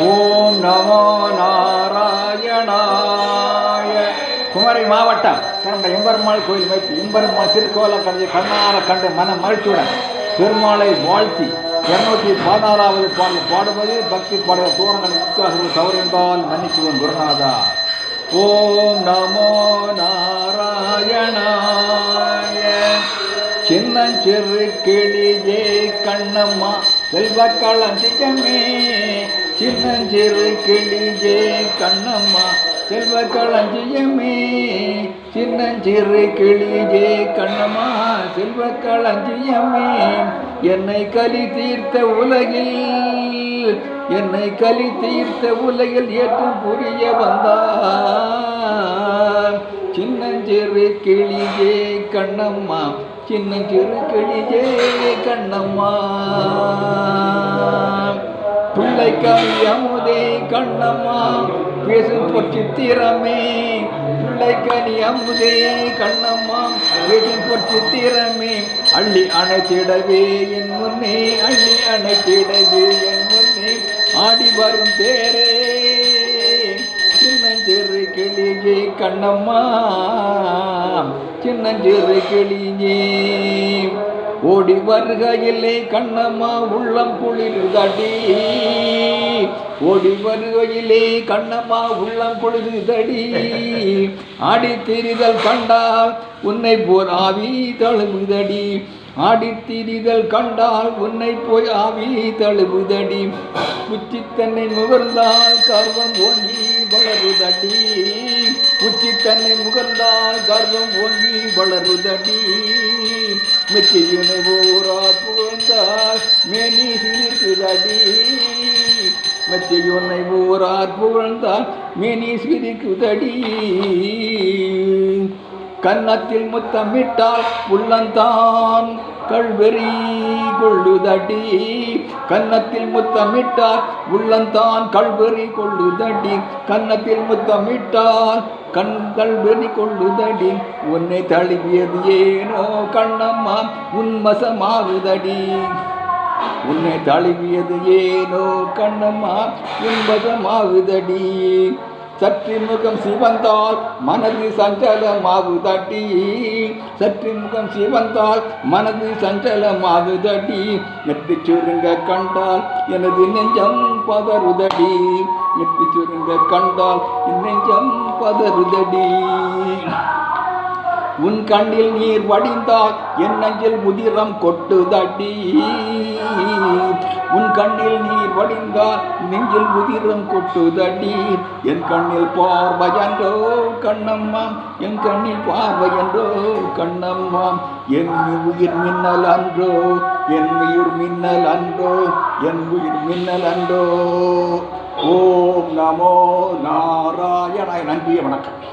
ஓம் நமோ நாராயணாய. குமரி மாவட்டம் சிறந்த எம்பெருமாள் கோயில் வைத்து எம்பெருமாள் திருக்கோலம் கண்டு கண்ணார கண்டு மனம் மகிழ்ச்சியுடன் பெருமாளை வாழ்த்தி இருநூத்தி பதினாறாவது பாடல் பாடுவது பக்தி பாடல் தோரணங்கள் முக்கியாசிரியர் தவறு என்றால் குருநாதா. ஓம் நமோ நாராயணாய. சின்னஞ்சிறு கிளியே கண்ணம்மா செல்வ களஞ்சியமே. சின்னஞ்சிறு கிளியே கண்ணம்மா செல்வ களஞ்சியமே. சின்னஞ்சிறு கிளியே கண்ணம்மா செல்வ களஞ்சியமே. என்னை கலி தீர்த்த உலகில் என்னை கலி தீர்த்த உலகில் ஏற்றும் புரிய வந்தார். சின்னஞ்சிறு கிளியே கண்ணம்மா சின்னஞ்சிறு கிளியே கண்ணம்மா. பிள்ளைக்காய் அமுதே கண்ணம்மா பேசும் பொற்றித்திரமே பிள்ளைக்கனி அமுதே கண்ணம்மா பேசும் பொற்றித்திரமே அள்ளி அணைத்திடவே என் முன்னே அள்ளி அணைத்திடவே என் முன்னே. ஆடி வரும் தேரே சின்னஞ்சிறு கிளியே கண்ணம்மா சின்னஞ்சிறு கிளியே. ஓடி வருகையிலே கண்ணம்மா உள்ளம் குளிர்தடி ஓடி வருகையிலே கண்ணம்மா உள்ளம் குளிர்தடி ஆடி திரிதல் கண்டால் உன்னை போர் ஆவி தழுவுதடி. ஆடித்திரிதல் கண்டால் உன்னை போய் ஆவி தழுவுதடி. உச்சி முகர்ந்தால் கர்வம் ஓங்கி வளருதடி. உச்சி முகர்ந்தால் கர்வம் ஓங்கி வளருதடி. மெச்சியுனை ஓரா புகழ்ந்தால் மேனி சிரிக்குதடி மெச்சியுனை ஊரார் புகழ்ந்தால் மேனி சிரிக்குதடி. கன்னத்தில் முத்தமிட்டால் உள்ளந்தான் கல்வெறி கொள்ளுதடி. கன்னத்தில் முத்தமிட்டால் உள்ளந்தான் கல்வெறி கொள்ளுதடி. கன்னத்தில் முத்தமிட்டால் கண் கல்வெறி கொள்ளுதடி. உன்னை தழுவியது ஏனோ கண்ணம்மா உன்மசமாகுதடி. உன்னை தழுவியது ஏனோ கண்ணம்மா உன்வசமாகுதடி சற்று முகம் சிவந்தால் மனது சஞ்சலமாகுதடி. சற்று முகம் சிவந்தால் மனது சஞ்சலமாகுதடி. நெட்டு சுருங்க கண்டால் எனது நெஞ்சம் பதறுதடி. நெட்டு சுருங்க கண்டால் நெஞ்சம் பதறுதடி. உன் கண்ணில் நீர் வடிந்தால் என் நெஞ்சில் உதிரம் கொட்டுதடி. உன் கண்ணில் நீர் வடிந்தால் நெஞ்சில் உதிரம் கொட்டுதடி. என் கண்ணில் பார்வையன்றோ கண்ணம்மா என் கண்ணில் பார்வையன்றோ கண்ணம்மா. என் உயிர் மின்னல் அன்றோ என் உயிர் மின்னல் அன்றோ என் உயிர் மின்னல் அன்றோ. ஓம் நமோ நாராயணாய். நன்றிய வணக்கம்.